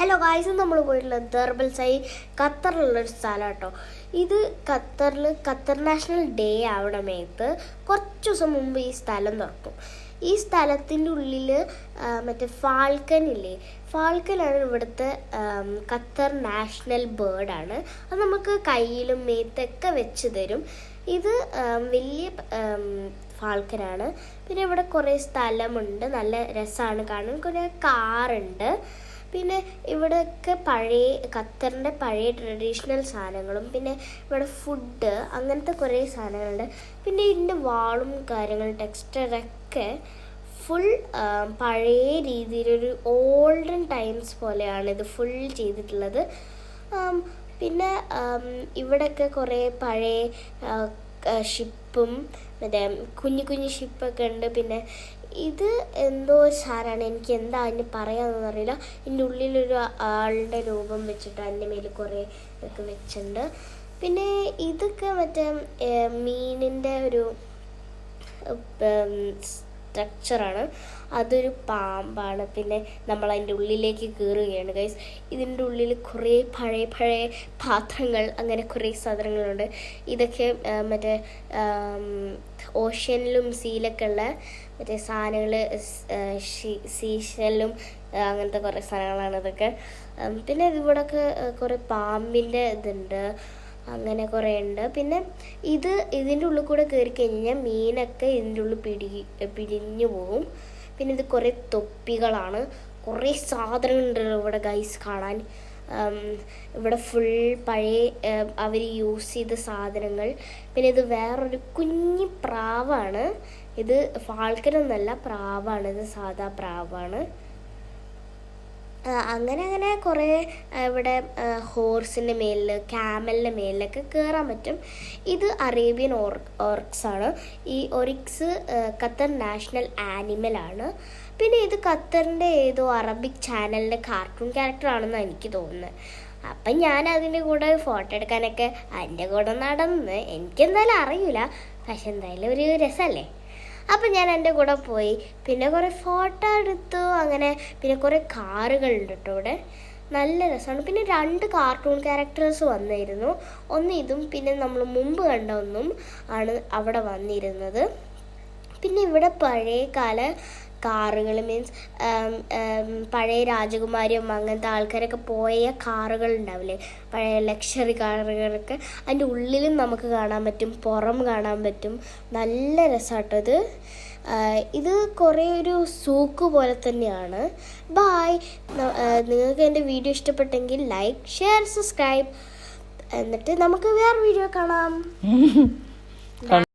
Hello guys നമ്മൾ പോയിട്ടുള്ളത് ദർബൽ സായി ഖത്തറിലുള്ളൊരു സ്ഥലം കേട്ടോ ഇത് ഖത്തറിൽ ഖത്തർ നാഷണൽ ഡേ ആവണമേത്ത് കുറച്ച് ദിവസം മുമ്പ് ഈ സ്ഥലം തുറക്കും. ഈ സ്ഥലത്തിന്റെ ഉള്ളിൽ മറ്റേ ഫാൽക്കൻ ഇല്ലേ? ഫാൽക്കനാണ് ഇവിടുത്തെ ഖത്തർ നാഷണൽ ബേർഡാണ്. അത് നമുക്ക് കയ്യിലും മേത്തൊക്കെ വെച്ച് തരും. ഇത് വലിയ ഫാൽക്കനാണ്. പിന്നെ ഇവിടെ കുറേ സ്ഥലമുണ്ട്. നല്ല രസമാണ് കാണാൻ. കുറേ കാറുണ്ട്. പിന്നെ ഇവിടെയൊക്കെ പഴയ ഖത്തറിന്റെ പഴയ ട്രഡീഷണൽ സാധനങ്ങളും പിന്നെ ഇവിടെ ഫുഡ് അങ്ങനത്തെ കുറേ സാധനങ്ങളുണ്ട്. പിന്നെ ഇതിന്റെ വാളും കാര്യങ്ങളും ടെക്സ്റ്ററൊക്കെ ഫുൾ പഴയ രീതിയിലൊരു ഓൾഡൻ ടൈംസ് പോലെയാണ് ഇത് ഫുൾ ചെയ്തിട്ടുള്ളത്. പിന്നെ ഇവിടെയൊക്കെ കുറേ പഴയ ഷിപ്പും മറ്റേ കുഞ്ഞു കുഞ്ഞു ഷിപ്പൊക്കെ ഉണ്ട്. പിന്നെ ഇത് എന്തോ ഒരു സാറാണ്. എനിക്ക് എന്താ അതിന് പറയാമെന്ന് അറിയില്ല. ഇതിന്റെ ഉള്ളിലൊരു ആളുടെ രൂപം വെച്ചിട്ട് അതിന്റെ മേലിൽ കുറേ ഇതൊക്കെ വെച്ചിട്ടുണ്ട്. പിന്നെ ഇതൊക്കെ മറ്റേ മീനിന്റെ ഒരു സ്ട്രക്ചറാണ് അതൊരു പാമ്പാണ്. പിന്നെ നമ്മൾ അതിന്റെ ഉള്ളിലേക്ക് കയറുകയാണ് ഗൈസ് ഇതിന്റെ ഉള്ളിൽ കുറേ പഴയ പഴയ പാത്രങ്ങൾ അങ്ങനെ കുറേ സാധനങ്ങളുണ്ട്. ഇതൊക്കെ മറ്റേ ഓഷ്യനിലും സീലൊക്കെ ഉള്ള മറ്റേ സാധനങ്ങൾ സീഷനിലും അങ്ങനത്തെ കുറേ സാധനങ്ങളാണ് ഇതൊക്കെ. പിന്നെ ഇവിടെയൊക്കെ കുറേ പാമ്പിന്റെ ഇതുണ്ട്. അങ്ങനെ കുറേ ഉണ്ട്. പിന്നെ ഇത് ഇതിന്റെ ഉള്ളിൽ കൂടെ കയറി കഴിഞ്ഞാൽ മീനൊക്കെ ഇതിന്റെ ഉള്ളിൽ പിടി പിടിഞ്ഞു പോകും പിന്നെ ഇത് കുറേ തൊപ്പികളാണ്. കുറേ സാധനങ്ങളുണ്ട് ഇവിടെ ഗൈസ് കാണാൻ. ഇവിടെ ഫുൾ പഴയ അവർ യൂസ് ചെയ്ത സാധനങ്ങൾ. പിന്നെ ഇത് വേറൊരു കുഞ്ഞി പ്രാവാണ്. ഇത് ഫാൾക്കനൊന്നല്ല പ്രാവാണ്. ഇത് സാധാ പ്രാവാണ്. അങ്ങനെ അങ്ങനെ കുറേ ഇവിടെ ഹോർസിന്റെ മേലിൽ ക്യാമലിന്റെ മേലിലൊക്കെ കയറാൻ പറ്റും. ഇത് അറേബ്യൻ ഓർ ആണ്. ഈ ഒറിക്സ് ഖത്തർ നാഷണൽ ആനിമലാണ് പിന്നെ ഇത് ഖത്തറിന്റെ ഏതോ അറബിക് ചാനലിന്റെ കാർട്ടൂൺ ക്യാരക്ടറാണെന്നാണ് എനിക്ക് തോന്നുന്നത് അപ്പം ഞാൻ അതിന്റെ കൂടെ ഫോട്ടോ എടുക്കാനൊക്കെ അതിന്റെ കൂടെ നടന്ന് എനിക്കെന്തായാലും അറിയില്ല പക്ഷെ എന്തായാലും ഒരു രസമല്ലേ അപ്പം ഞാൻ എന്റെ കൂടെ പോയി. പിന്നെ കുറേ ഫോട്ടോ എടുത്തു. അങ്ങനെ പിന്നെ കുറേ കാറുകളുണ്ട് കേട്ടോ ഇവിടെ. നല്ല രസമാണ്. പിന്നെ രണ്ട് കാർട്ടൂൺ ക്യാരക്ടേഴ്സ് വന്നിരുന്നു. ഒന്ന് ഇതും പിന്നെ നമ്മൾ മുമ്പ് കണ്ട ഒന്നും ആണ് അവിടെ വന്നിരുന്നത്. പിന്നെ ഇവിടെ പഴയ കാല കാറുകൾ മീൻസ് പഴയ രാജകുമാരിയും അങ്ങനത്തെ ആൾക്കാരൊക്കെ പോയ കാറുകൾ ഉണ്ടാവില്ലേ? പഴയ ലക്ഷറി കാറുകളൊക്കെ. അതിന്റെ ഉള്ളിലും നമുക്ക് കാണാൻ പറ്റും പുറം കാണാൻ പറ്റും. നല്ല രസമാട്ടോ ഇത്. ഇത് കുറേ ഒരു സൂക്ക് പോലെ തന്നെയാണ്. ബായ് നിങ്ങൾക്ക് എന്റെ വീഡിയോ ഇഷ്ടപ്പെട്ടെങ്കിൽ ലൈക്ക് ഷെയർ സബ്സ്ക്രൈബ് എന്നിട്ട് നമുക്ക് വേറെ വീഡിയോ കാണാം.